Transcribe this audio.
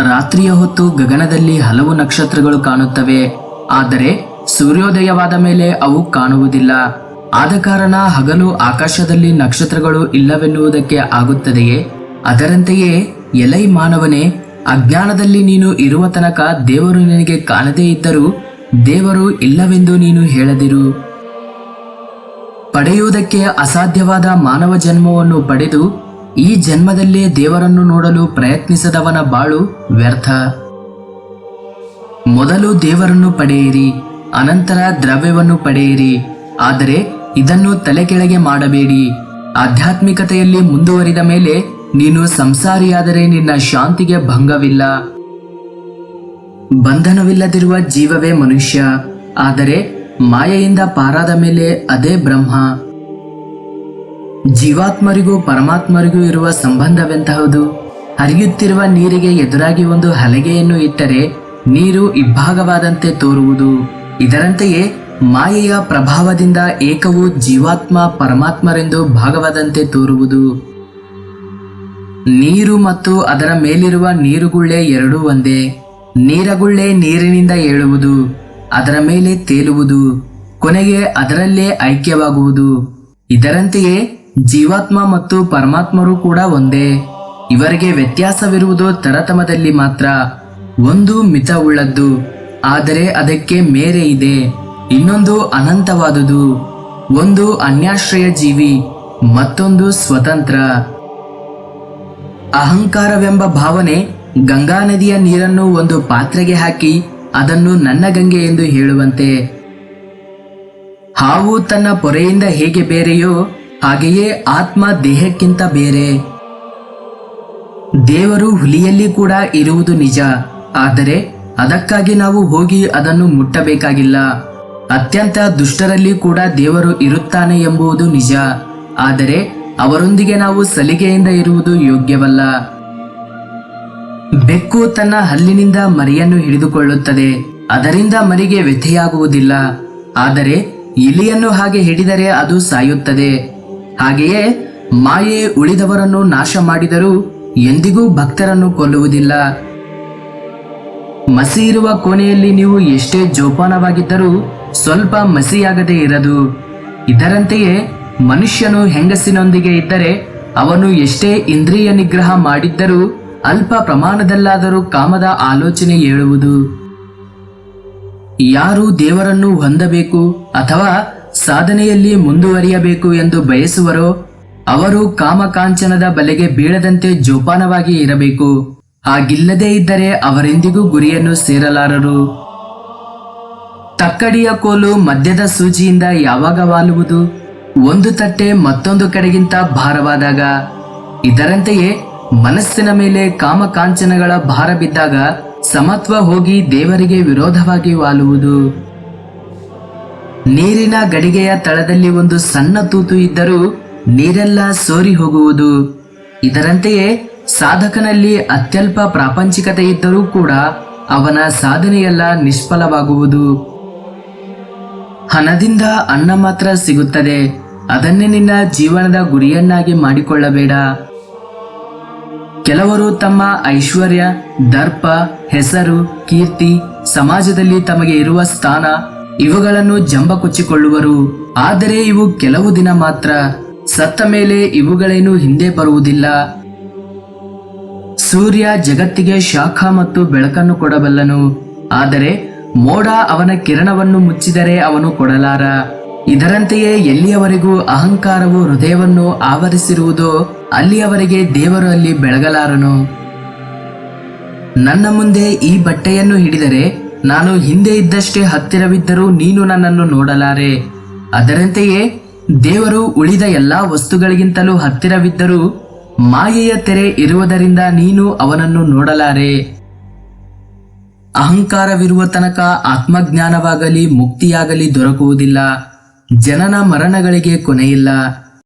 ರಾತ್ರಿಯ ಹೊತ್ತು ಗಗನದಲ್ಲಿ ಹಲವು ನಕ್ಷತ್ರಗಳು ಕಾಣುತ್ತವೆ. ಆದರೆ ಸೂರ್ಯೋದಯವಾದ ಮೇಲೆ ಅವು ಕಾಣುವುದಿಲ್ಲ. ಆದ ಕಾರಣ ಹಗಲು ಆಕಾಶದಲ್ಲಿ ನಕ್ಷತ್ರಗಳು ಇಲ್ಲವೆನ್ನುವುದಕ್ಕೆ ಆಗುತ್ತದೆಯೇ? ಅದರಂತೆಯೇ ಎಲೈ ಮಾನವನೇ, ಅಜ್ಞಾನದಲ್ಲಿ ನೀನು ಇರುವ ತನಕ ದೇವರು ನಿನಗೆ ಕಾಣದೇ ಇದ್ದರೂ ದೇವರು ಇಲ್ಲವೆಂದು ನೀನು ಹೇಳದಿರು. ಪಡೆಯುವುದಕ್ಕೆ ಅಸಾಧ್ಯವಾದ ಮಾನವ ಜನ್ಮವನ್ನು ಪಡೆದು ಈ ಜನ್ಮದಲ್ಲೇ ದೇವರನ್ನು ನೋಡಲು ಪ್ರಯತ್ನಿಸದವನ ಬಾಳು ವ್ಯರ್ಥ. ಮೊದಲು ದೇವರನ್ನು ಪಡೆಯಿರಿ, ಅನಂತರ ದ್ರವ್ಯವನ್ನು ಪಡೆಯಿರಿ, ಆದರೆ ಇದನ್ನು ತಲೆಕೆಳಗೆ ಮಾಡಬೇಡಿ. ಆಧ್ಯಾತ್ಮಿಕತೆಯಲ್ಲಿ ಮುಂದುವರಿದ ಮೇಲೆ ನೀನು ಸಂಸಾರಿಯಾದರೆ ನಿನ್ನ ಶಾಂತಿಗೆ ಭಂಗವಿಲ್ಲ. ಬಂಧನವಿಲ್ಲದಿರುವ ಜೀವವೇ ಮನುಷ್ಯ, ಆದರೆ ಮಾಯೆಯಿಂದ ಪಾರಾದ ಮೇಲೆ ಅದೇ ಬ್ರಹ್ಮ. ಜೀವಾತ್ಮರಿಗೂ ಪರಮಾತ್ಮರಿಗೂ ಇರುವ ಸಂಬಂಧವೆಂತಹದು? ಹರಿಯುತ್ತಿರುವ ನೀರಿಗೆ ಎದುರಾಗಿ ಒಂದು ಹಲಗೆಯನ್ನು ಇಟ್ಟರೆ ನೀರು ಇಬ್ಬಾಗವಾದಂತೆ ತೋರುವುದು. ಇದರಂತೆಯೇ ಮಾಯೆಯ ಪ್ರಭಾವದಿಂದ ಏಕವು ಜೀವಾತ್ಮ ಪರಮಾತ್ಮರೆಂದು ಭಾಗವಾದಂತೆ ತೋರುವುದು. ನೀರು ಮತ್ತು ಅದರ ಮೇಲಿರುವ ನೀರುಗುಳ್ಳೆ ಎರಡೂ ಒಂದೇ. ನೀರಗುಳ್ಳೆ ನೀರಿನಿಂದ ಏಳುವುದು, ಅದರ ಮೇಲೆ ತೇಲುವುದು, ಕೊನೆಗೆ ಅದರಲ್ಲೇ ಐಕ್ಯವಾಗುವುದು. ಇದರಂತೆಯೇ ಜೀವಾತ್ಮ ಮತ್ತು ಪರಮಾತ್ಮರು ಕೂಡ ಒಂದೇ. ಇವರಿಗೆ ವ್ಯತ್ಯಾಸವಿರುವುದು ತರತಮದಲ್ಲಿ ಮಾತ್ರ. ಒಂದು ಮಿತವುಳ್ಳದ್ದು ಆದರೆ ಅದಕ್ಕೆ ಮೇರೆ ಇದೆ. ಇನ್ನೊಂದು ಅನಂತವಾದುದು. ಒಂದು ಅನ್ಯಾಶ್ರಯ ಜೀವಿ. ಮತ್ತೊಂದು ಸ್ವತಂತ್ರ. ಅಹಂಕಾರವೆಂಬ ಭಾವನೆ ಗಂಗಾ ನದಿಯ ನೀರನ್ನು ಒಂದು ಪಾತ್ರೆಗೆ ಹಾಕಿ ಅದನ್ನು ನನ್ನ ಗಂಗೆ ಎಂದು ಹೇಳುವಂತೆ. ಹಾವು ತನ್ನ ಪೊರೆಯಿಂದ ಹೇಗೆ ಬೇರೆಯೋ ಹಾಗೆಯೇ ಆತ್ಮ ದೇಹಕ್ಕಿಂತ ಬೇರೆ. ದೇವರು ಹುಲಿಯಲ್ಲಿ ಕೂಡ ಇರುವುದು ನಿಜ. ಆದರೆ ಅದಕ್ಕಾಗಿ ನಾವು ಹೋಗಿ ಅದನ್ನು ಮುಟ್ಟಬೇಕಾಗಿಲ್ಲ. ಅತ್ಯಂತ ದುಷ್ಟರಲ್ಲಿ ಕೂಡ ದೇವರು ಇರುತ್ತಾನೆ ಎಂಬುದು ನಿಜ. ಆದರೆ ಅವರೊಂದಿಗೆ ನಾವು ಸಲಿಗೆಯಿಂದ ಇರುವುದು ಯೋಗ್ಯವಲ್ಲ. ಬೆಕ್ಕು ತನ್ನ ಹಲ್ಲಿನಿಂದ ಮರಿಯನ್ನು ಹಿಡಿದುಕೊಳ್ಳುತ್ತದೆ. ಅದರಿಂದ ಮರಿಗೆ ವ್ಯಥೆಯಾಗುವುದಿಲ್ಲ. ಆದರೆ ಇಲಿಯನ್ನು ಹಾಗೆ ಹಿಡಿದರೆ ಅದು ಸಾಯುತ್ತದೆ. ಹಾಗೆಯೇ ಮಾಯೆ ಉಳಿದವರನ್ನು ನಾಶ ಮಾಡಿದರೂ ಎಂದಿಗೂ ಭಕ್ತರನ್ನು ಕೊಲ್ಲುವುದಿಲ್ಲ. ಮಸಿ ಇರುವ ಕೋಣೆಯಲ್ಲಿ ನೀವು ಎಷ್ಟೇ ಜೋಪಾನವಾಗಿದ್ದರೂ ಸ್ವಲ್ಪ ಮಸಿಯಾಗದೇ ಇರದು. ಇದರಂತೆಯೇ ಮನುಷ್ಯನು ಹೆಂಗಸಿನೊಂದಿಗೆ ಇದ್ದರೆ ಅವನು ಎಷ್ಟೇ ಇಂದ್ರಿಯ ನಿಗ್ರಹ ಮಾಡಿದ್ದರೂ ಅಲ್ಪ ಪ್ರಮಾಣದಲ್ಲಾದರೂ ಕಾಮದ ಆಲೋಚನೆ ಏಳುವುದು. ಯಾರು ದೇವರನ್ನು ಹೊಂದಬೇಕು ಅಥವಾ ಸಾಧನೆಯಲ್ಲಿ ಮುಂದುವರಿಯಬೇಕು ಎಂದು ಬಯಸುವರೋ, ಅವರು ಕಾಮಕಾಂಚನದ ಬಲೆಗೆ ಬೀಳದಂತೆ ಜೋಪಾನವಾಗಿ ಇರಬೇಕು. ಹಾಗಿಲ್ಲದೇ ಇದ್ದರೆ ಅವರೆಂದಿಗೂ ಗುರಿಯನ್ನು ಸೇರಲಾರರು. ತಕ್ಕಡಿಯ ಕೋಲು ಮದ್ಯದ ಸೂಜಿಯಿಂದ ಯಾವಾಗ ವಾಲುವುದು? ಒಂದು ತಟ್ಟೆ ಮತ್ತೊಂದು ಕಡೆಗಿಂತ ಭಾರವಾದಾಗ. ಇದರಂತೆಯೇ ಮನಸ್ಸಿನ ಮೇಲೆ ಕಾಮಕಾಂಚನಗಳ ಭಾರ ಬಿದ್ದಾಗ ಸಮತ್ವ ಹೋಗಿ ದೇವರಿಗೆ ವಿರೋಧವಾಗಿ ವಾಲುವುದು. ನೀರಿನ ಗಡಿಗೆಯ ತಳದಲ್ಲಿ ಒಂದು ಸಣ್ಣ ತೂತು ಇದ್ದರೂ ನೀರೆಲ್ಲ ಸೋರಿ ಹೋಗುವುದು. ಇದರಂತೆಯೇ ಸಾಧಕನಲ್ಲಿ ಅತ್ಯಲ್ಪ ಪ್ರಾಪಂಚಿಕತೆ ಇದ್ದರೂ ಕೂಡ ಅವನ ಸಾಧನೆಯೆಲ್ಲ ನಿಷ್ಫಲವಾಗುವುದು. ಹಣದಿಂದ ಅನ್ನ ಮಾತ್ರ ಸಿಗುತ್ತದೆ. ಅದನ್ನೇ ನಿನ್ನ ಜೀವನದ ಗುರಿಯನ್ನಾಗಿ ಮಾಡಿಕೊಳ್ಳಬೇಡ. ಕೆಲವರು ತಮ್ಮ ಐಶ್ವರ್ಯ, ದರ್ಪ, ಹೆಸರು, ಕೀರ್ತಿ, ಸಮಾಜದಲ್ಲಿ ತಮಗೆ ಇರುವ ಸ್ಥಾನ ಇವುಗಳನ್ನು ಜಂಬ ಕೊಚ್ಚಿಕೊಳ್ಳುವರು ಆದರೆ ಇವು ಕೆಲವು ದಿನ ಮಾತ್ರ. ಸತ್ತ ಮೇಲೆ ಇವುಗಳೇನು ಹಿಂದೆ ಬರುವುದಿಲ್ಲ. ಸೂರ್ಯ ಜಗತ್ತಿಗೆ ಶಾಖ ಮತ್ತು ಬೆಳಕನ್ನು ಕೊಡಬಲ್ಲನು. ಆದರೆ ಮೋಡ ಅವನ ಕಿರಣವನ್ನು ಮುಚ್ಚಿದರೆ ಅವನು ಕೊಡಲಾರ. ಇದರಂತೆಯೇ ಎಲ್ಲಿಯವರೆಗೂ ಅಹಂಕಾರವು ಹೃದಯವನ್ನು ಆವರಿಸಿರುವುದೋ ಅಲ್ಲಿಯವರೆಗೆ ದೇವರು ಅಲ್ಲಿ ಬೆಳಗಲಾರನು. ನನ್ನ ಮುಂದೆ ಈ ಬಟ್ಟೆಯನ್ನು ಹಿಡಿದರೆ ನಾನು ಹಿಂದೆ ಇದ್ದಷ್ಟೇ ಹತ್ತಿರವಿದ್ದರೂ ನೀನು ನನ್ನನ್ನು ನೋಡಲಾರೆ. ಅದರಂತೆಯೇ ದೇವರು ಉಳಿದ ಎಲ್ಲಾ ವಸ್ತುಗಳಿಗಿಂತಲೂ ಹತ್ತಿರವಿದ್ದರೂ ಮಾಯೆಯ ತೆರೆ ಇರುವುದರಿಂದ ನೀನು ಅವನನ್ನು ನೋಡಲಾರೆ. ಅಹಂಕಾರವಿರುವ ತನಕ ಆತ್ಮಜ್ಞಾನವಾಗಲಿ ಮುಕ್ತಿಯಾಗಲಿ ದೊರಕುವುದಿಲ್ಲ. ಜನನ ಮರಣಗಳಿಗೆ ಕೊನೆಯಿಲ್ಲ.